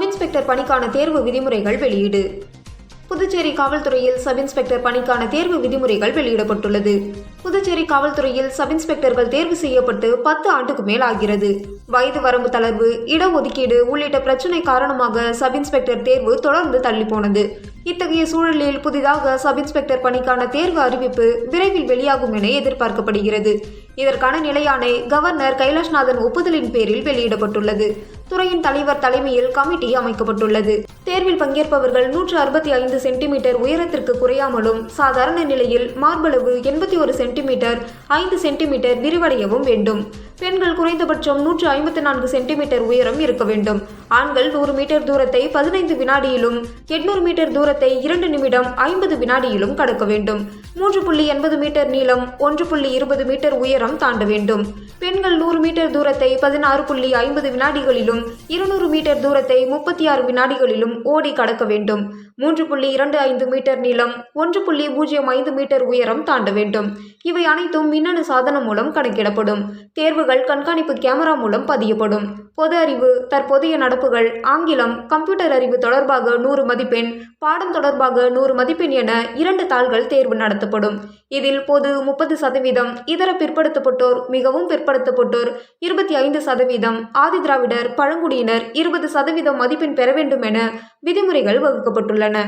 Sub inspector பணிக்கான தேர்வு விதிமுறைகள் வெளியீடு. புதுச்சேரி காவல்துறையில் சப் இன்ஸ்பெக்டர் பணிக்கான தேர்வு விதிமுறைகள் வெளியிடப்பட்டுள்ளது. புதுச்சேரி காவல்துறையில் சப் இன்ஸ்பெக்டர்கள் தேர்வு செய்யப்பட்டு பத்து ஆண்டுக்கு மேல் ஆகிறது வயது வரம்பு தளர்வு இடஒதுக்கீடு உள்ளிட்ட பிரச்சினை காரணமாக சப் இன்ஸ்பெக்டர் தேர்வு தொடர்ந்து தள்ளிப்போனது. இத்தகைய சூழலில் புதிதாக சப் இன்ஸ்பெக்டர் பணிக்கான தேர்வு அறிவிப்பு விரைவில் வெளியாகும் என எதிர்பார்க்கப்படுகிறது. இதற்கான நிலையாணை கவர்னர் கைலாஷ்நாதன் ஒப்புதலின் பேரில் வெளியிடப்பட்டுள்ளது. துறையின் தலைவர் தலைமையில் கமிட்டி அமைக்கப்பட்டுள்ளது. தேர்வில் பங்கேற்பவர்கள் நூற்று அறுபத்தி ஐந்து சென்டிமீட்டர் உயரத்திற்கு குறையாமலும் சாதாரண நிலையில் மார்பளவு எண்பத்தி ஒரு சென்டிமீட்டர் ஐந்து சென்டிமீட்டர் விரிவடையவும் வேண்டும். பெண்கள் குறைந்தபட்சம் நூற்று ஐம்பத்தி நான்கு சென்டிமீட்டர் உயரம் இருக்க வேண்டும். ஆண்கள் நூறு மீட்டர் தூரத்தை பதினைந்து வினாடியிலும் எட்நூறு மீட்டர் தூரத்தை இரண்டு நிமிடம் ஐம்பது வினாடியிலும் கடக்க வேண்டும். மூன்று புள்ளி எண்பது மீட்டர் நீளம் ஒன்று புள்ளி இருபது மீட்டர் உயரம் தாண்ட வேண்டும். பெண்கள் நூறு மீட்டர் தூரத்தை பதினாறு புள்ளி ஐம்பது வினாடிகளிலும் இருநூறு மீட்டர் தூரத்தை முப்பத்தி ஆறு வினாடிகளிலும் ஓடி கடக்க வேண்டும். மூன்று புள்ளி இரண்டு ஐந்து மீட்டர் நீளம் ஒன்று புள்ளி பூஜ்ஜியம் ஐந்து மீட்டர் உயரம் தாண்ட வேண்டும். இவை அனைத்தும் மின்னணு சாதனம் மூலம் கணக்கிடப்படும். தேர்வுகள் கண்காணிப்பு கேமரா மூலம் பதியப்படும். பொது அறிவு தற்போதைய நடப்புகள் ஆங்கிலம் கம்ப்யூட்டர் அறிவு தொடர்பாக நூறு மதிப்பெண் பாடம் தொடர்பாக நூறு மதிப்பெண் என இரண்டு தாள்கள் தேர்வு நடத்தப்படும். இதில் பொது முப்பது சதவீதம் இதர பிற்படுத்தப்பட்டோர் மிகவும் பிற்படுத்தப்பட்டோர் இருபத்தி ஐந்து சதவீதம் ஆதிதிராவிடர் பழங்குடியினர் இருபது சதவீதம் மதிப்பெண் பெற வேண்டும் என விதிமுறைகள் வகுக்கப்பட்டுள்ளன.